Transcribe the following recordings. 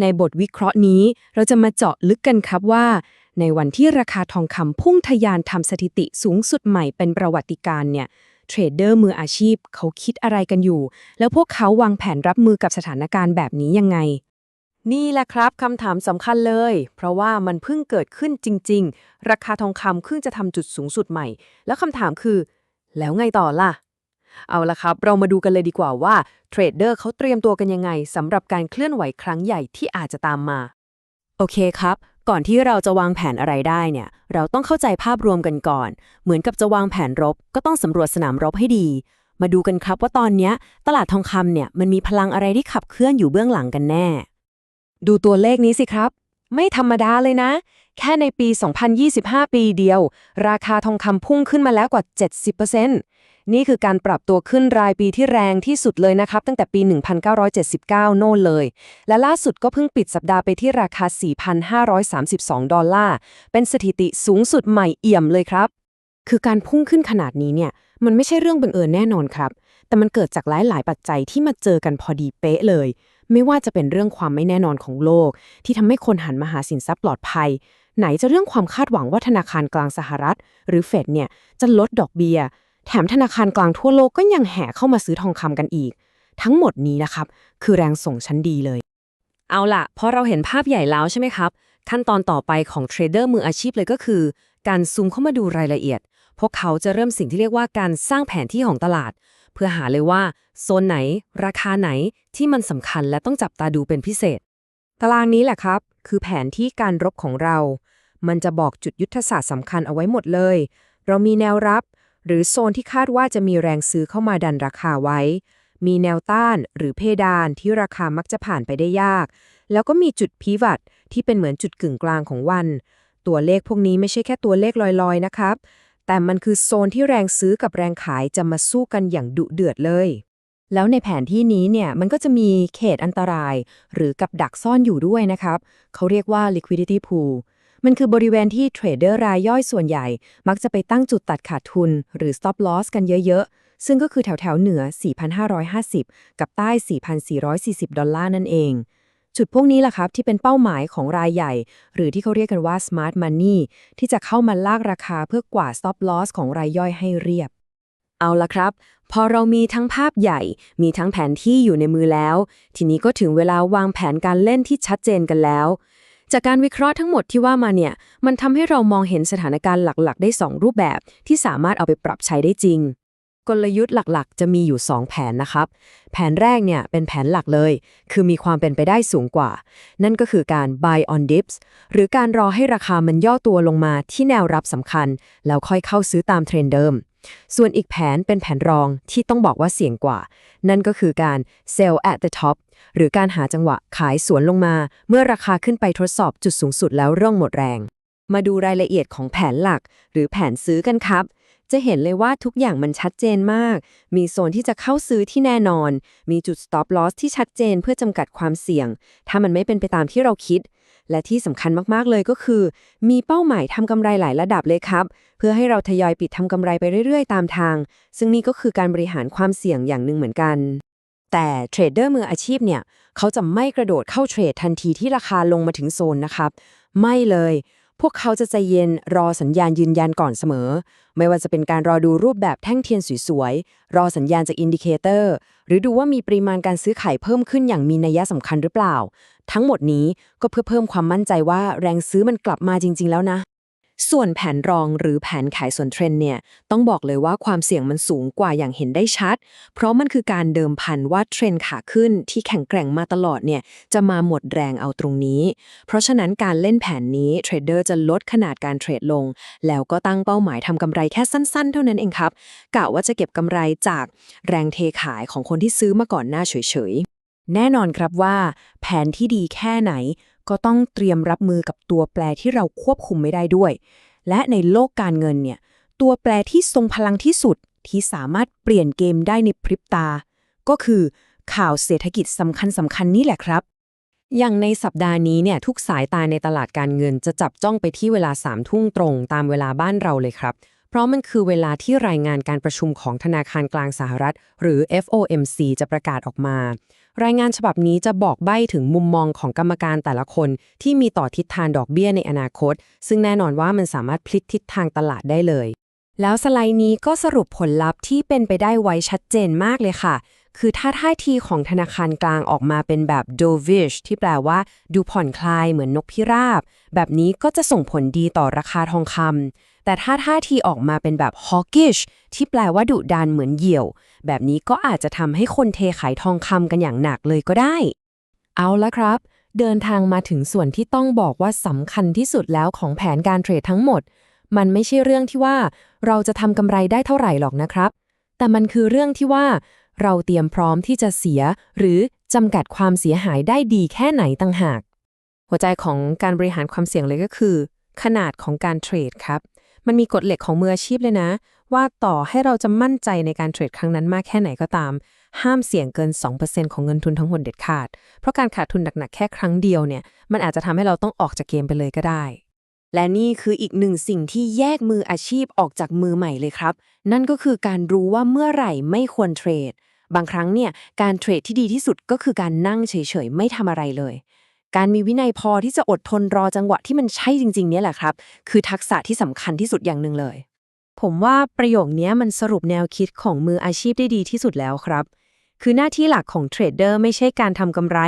ในบทวิเคราะห์นี้ เราจะมาเจาะลึกกันครับว่า ในวันที่ราคาทองคำพุ่งทะยานทำสถิติสูงสุดใหม่เป็นประวัติการณ์เนี่ยเทรดเดอร์มืออาชีพเขาคิดอะไรกันอยู่ แล้วพวกเขาวางแผนรับมือกับสถานการณ์แบบนี้ยังไง นี่แหละครับคำถามสำคัญเลย เพราะว่ามันเพิ่งเกิดขึ้นจริง ๆ ราคาทองคำเพิ่งจะทำจุดสูงสุดใหม่ แล้วคำถามคือ แล้วไงต่อล่ะ เอาละครับ เรามาดูกันเลยดีกว่าว่าเทรดเดอร์เขาเตรียมตัวกันยังไงสำหรับการเคลื่อนไหวครั้งใหญ่ที่อาจจะตามมา โอเคครับ ก่อนที่เราจะวางแผนอะไรได้เนี่ย เราต้องเข้าใจภาพรวมกันก่อน เหมือนกับจะวางแผนรบ ก็ต้องสำรวจสนามรบให้ดี มาดูกันครับว่าตอนนี้ตลาดทองคำเนี่ยมันมีพลังอะไรที่ขับเคลื่อนอยู่เบื้องหลังกันแน่ ดูตัวเลขนี้สิครับ ไม่ธรรมดาเลยนะ แค่ในปี 2025 ปีเดียว ราคาทองคำพุ่งขึ้นมาแล้วกว่า 70% นี่คือการปรับตัวขึ้นรายปีที่แรงที่สุดเลยนะครับ ตั้งแต่ปี 1979 โน่นเลย และล่าสุดก็เพิ่งปิดสัปดาห์ไปที่ราคา 4,532 ดอลลาร์ เป็นสถิติสูงสุดใหม่เอี่ยมเลยครับ คือการพุ่งขึ้นขนาดนี้เนี่ย มันไม่ใช่เรื่องบังเอิญแน่นอนครับ แต่มันเกิดจากหลายๆปัจจัยที่มาเจอกันพอดีเป๊ะเลย ไม่ว่าจะเป็นเรื่องความไม่แน่นอนของโลก ที่ทำให้คนหันมาหาสินทรัพย์ปลอดภัยไหนจะเรื่องความคาดหวังว่าธนาคารกลางสหรัฐ หรือเฟดเนี่ยจะลดดอกเบี้ย แถมธนาคารกลางทั่วโลกก็ยังแห่เข้ามาซื้อทองคำกันอีก ทั้งหมดนี้นะครับ คือแรงส่งชั้นดีเลย เอาล่ะพอเราเห็นภาพใหญ่แล้วใช่ไหมครับ ขั้นตอนต่อไปของเทรดเดอร์มืออาชีพเลยก็คือ การซูมเข้ามาดูรายละเอียด พวกเขาจะเริ่มสิ่งที่เรียกว่าการสร้างแผนที่ของตลาด เพื่อหาเลยว่าโซนไหน ราคาไหนที่มันสำคัญและต้องจับตาดูเป็นพิเศษ ตารางนี้แหละครับ คือแผนที่การรบของเรา มันจะบอกจุดยุทธศาสตร์สำคัญเอาไว้หมดเลย เรามีแนวรับ หรือโซนที่คาดว่าจะมีแรงซื้อเข้ามาดันราคาไว้ มีแนวต้านหรือเพดานที่ราคามักจะผ่านไปได้ยาก แล้วก็มีจุดพีวัตที่เป็นเหมือนจุดกึ่งกลางของวัน ตัวเลขพวกนี้ไม่ใช่แค่ตัวเลขลอยๆนะครับ แต่มันคือโซนที่แรงซื้อกับแรงขายจะมาสู้กันอย่างดุเดือดเลย แล้วในแผนที่นี้เนี่ยมันก็จะมีเขตอันตราย หรือกับดักซ่อนอยู่ด้วยนะครับ เขาเรียกว่า liquidity pool มันคือบริเวณที่เทรดเดอร์รายย่อยส่วนใหญ่ มักจะไปตั้งจุดตัดขาดทุน หรือ stop loss กันเยอะๆ ซึ่งก็คือแถวๆ เหนือ 4,550 กับใต้ 4,440 ดอลลาร์นั่นเอง จุดพวกนี้แหละครับ ที่เป็นเป้าหมายของรายใหญ่ หรือที่เขาเรียกกันว่า smart money ที่จะเข้ามาลากราคาเพื่อกวาด stop loss ของรายย่อยให้เรียบเอาละครับ พอเรามีทั้งภาพใหญ่ มีทั้งแผนที่อยู่ในมือแล้ว ทีนี้ก็ถึงเวลาวางแผนการเล่นที่ชัดเจนกันแล้ว จากการวิเคราะห์ทั้งหมดที่ว่ามาเนี่ย มันทำให้เรามองเห็นสถานการณ์หลักๆ ได้ 2 รูปแบบ ที่สามารถเอาไปปรับใช้ได้จริง กลยุทธ์หลักๆ จะมีอยู่ 2 แผนนะครับ แผนแรกเนี่ยเป็นแผนหลักเลย คือมีความเป็นไปได้สูงกว่า นั่นก็คือการ buy on dips หรือการรอให้ราคามันย่อตัวลงมาที่แนวรับสำคัญ แล้วค่อยเข้าซื้อตามเทรนเดิมส่วนอีกแผนเป็นแผนรองที่ต้องบอกว่าเสี่ยงกว่า นั่นก็คือการ sell at the top หรือการหาจังหวะขายสวนลงมา เมื่อราคาขึ้นไปทดสอบจุดสูงสุดแล้วเริ่มหมดแรง มาดูรายละเอียดของแผนหลัก หรือแผนซื้อกันครับ จะเห็นเลยว่าทุกอย่างมันชัดเจนมาก มีโซนที่จะเข้าซื้อที่แน่นอน มีจุด stop loss ที่ชัดเจนเพื่อจำกัดความเสี่ยง ถ้ามันไม่เป็นไปตามที่เราคิดและที่สำคัญมากๆ เลยก็คือ มีเป้าหมายทำกำไรหลายระดับเลยครับ เพื่อให้เราทยอยปิดทำกำไรไปเรื่อยๆ ตามทาง ซึ่งนี่ก็คือการบริหารความเสี่ยงอย่างหนึ่งเหมือนกัน แต่เทรดเดอร์มืออาชีพเนี่ยเขาจะไม่กระโดดเข้าเทรดทันทีที่ราคาลงมาถึงโซนนะครับ ไม่เลย พวกเขาจะใจเย็นรอสัญญาณยืนยันก่อนเสมอ ไม่ว่าจะเป็นการรอดูรูปแบบแท่งเทียนสวยๆ รอสัญญาณจากอินดิเคเตอร์ หรือดูว่ามีปริมาณการซื้อขายเพิ่มขึ้นอย่างมีนัยสำคัญหรือเปล่า ทั้งหมดนี้ก็เพื่อเพิ่มความมั่นใจว่าแรงซื้อมันกลับมาจริง ๆ แล้วนะ ส่วนแผนรองหรือแผนขายส่วนเทรนเนี่ยต้องบอกเลยว่าความเสี่ยงมันสูงกว่าอย่างเห็นได้ชัด เพราะมันคือการเดิมพันว่าเทรนขาขึ้นที่แข็งแกร่งมาตลอดเนี่ยจะมาหมดแรงเอาตรงนี้ เพราะฉะนั้นการเล่นแผนนี้เทรดเดอร์จะลดขนาดการเทรดลง แล้วก็ตั้งเป้าหมายทำกำไรแค่สั้นๆ เท่านั้นเองครับกะว่าจะเก็บกำไรจากแรงเทขายของคนที่ซื้อมาก่อนหน้าเฉยๆแน่นอนครับว่า แผนที่ดีแค่ไหน ก็ต้องเตรียมรับมือกับตัวแปรที่เราควบคุมไม่ได้ด้วย และในโลกการเงินเนี่ย ตัวแปรที่ทรงพลังที่สุดที่สามารถเปลี่ยนเกมได้ในพริบตา ก็คือข่าวเศรษฐกิจสำคัญสำคัญนี่แหละครับ อย่างในสัปดาห์นี้เนี่ยทุกสายตาในตลาดการเงินจะจับจ้องไปที่เวลา3ามทุ่งตรงตามเวลาบ้านเราเลยครับ เพราะมันคือเวลาที่รายงานการประชุมของธนาคารกลางสหรัฐ หรือ FOMC จะประกาศออกมา รายงานฉบับนี้จะบอกใบ้ถึงมุมมองของกรรมการแต่ละคน ที่มีต่อทิศทางดอกเบี้ยในอนาคต ซึ่งแน่นอนว่ามันสามารถพลิกทิศทางตลาดได้เลย แล้วสไลด์นี้ก็สรุปผลลัพธ์ที่เป็นไปได้ไว้ชัดเจนมากเลยค่ะ คือถ้าท่าทีของธนาคารกลางออกมาเป็นแบบ dovish ที่แปลว่า ดูผ่อนคลายเหมือนนกพิราบ แบบนี้ก็จะส่งผลดีต่อราคาทองคำแต่ถ้าท่าทีออกมาเป็นแบบ hawkish ที่แปลว่าดุดันเหมือนเหยี่ยว แบบนี้ก็อาจจะทำให้คนเทขายทองคำกันอย่างหนักเลยก็ได้ เอาละครับ เดินทางมาถึงส่วนที่ต้องบอกว่าสำคัญที่สุดแล้วของแผนการเทรดทั้งหมด มันไม่ใช่เรื่องที่ว่าเราจะทำกำไรได้เท่าไหร่หรอกนะครับ แต่มันคือเรื่องที่ว่า เราเตรียมพร้อมที่จะเสีย หรือจำกัดความเสียหายได้ดีแค่ไหนต่างหาก หัวใจของการบริหารความเสี่ยงเลยก็คือ ขนาดของการเทรดครับ มันมีกฎเหล็กของมืออาชีพเลยนะ ว่าต่อให้เราจะมั่นใจในการเทรดครั้งนั้นมากแค่ไหนก็ตาม ห้ามเสี่ยงเกิน 2%ของเงินทุนทั้งหมดเด็ดขาด เพราะการขาดทุนหนักๆแค่ครั้งเดียวเนี่ย มันอาจจะทำให้เราต้องออกจากเกมไปเลยก็ได้ และนี่คืออีกหนึ่งสิ่งที่แยกมืออาชีพออกจากมือใหม่เลยครับ นั่นก็คือการรู้ว่าเมื่อไหร่ไม่ควรเทรดบางครั้งเนี่ยการเทรดที่ดีที่สุดก็คือการนั่งเฉยๆ ไม่ทำอะไรเลย การมีวินัยพอที่จะอดทนรอจังหวะที่มันใช่จริง ๆ เนี่ยแหละครับ คือทักษะที่สำคัญที่สุดอย่างหนึ่งเลย ผมว่าประโยคนี้มันสรุปแนวคิดของมืออาชีพได้ดีที่สุดแล้วครับ คือหน้าที่หลักของเทรดเดอร์ไม่ใช่การทำกำไร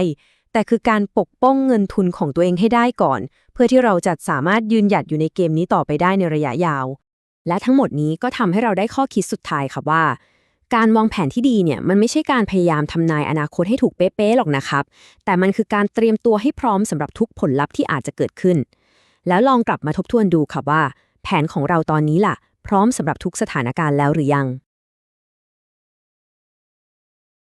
แต่คือการปกป้องเงินทุนของตัวเองให้ได้ก่อน เพื่อที่เราจะสามารถยืนหยัดอยู่ในเกมนี้ต่อไปได้ในระยะยาว และทั้งหมดนี้ก็ทำให้เราได้ข้อคิดสุดท้ายค่ะว่า การวางแผนที่ดีเนี่ยมันไม่ใช่การพยายามทำนายอนาคตให้ถูกเป๊ะๆหรอกนะครับ แต่มันคือการเตรียมตัวให้พร้อมสำหรับทุกผลลัพธ์ที่อาจจะเกิดขึ้น แล้วลองกลับมาทบทวนดูค่ะว่า แผนของเราตอนนี้ล่ะ พร้อมสำหรับทุกสถานการณ์แล้วหรือยัง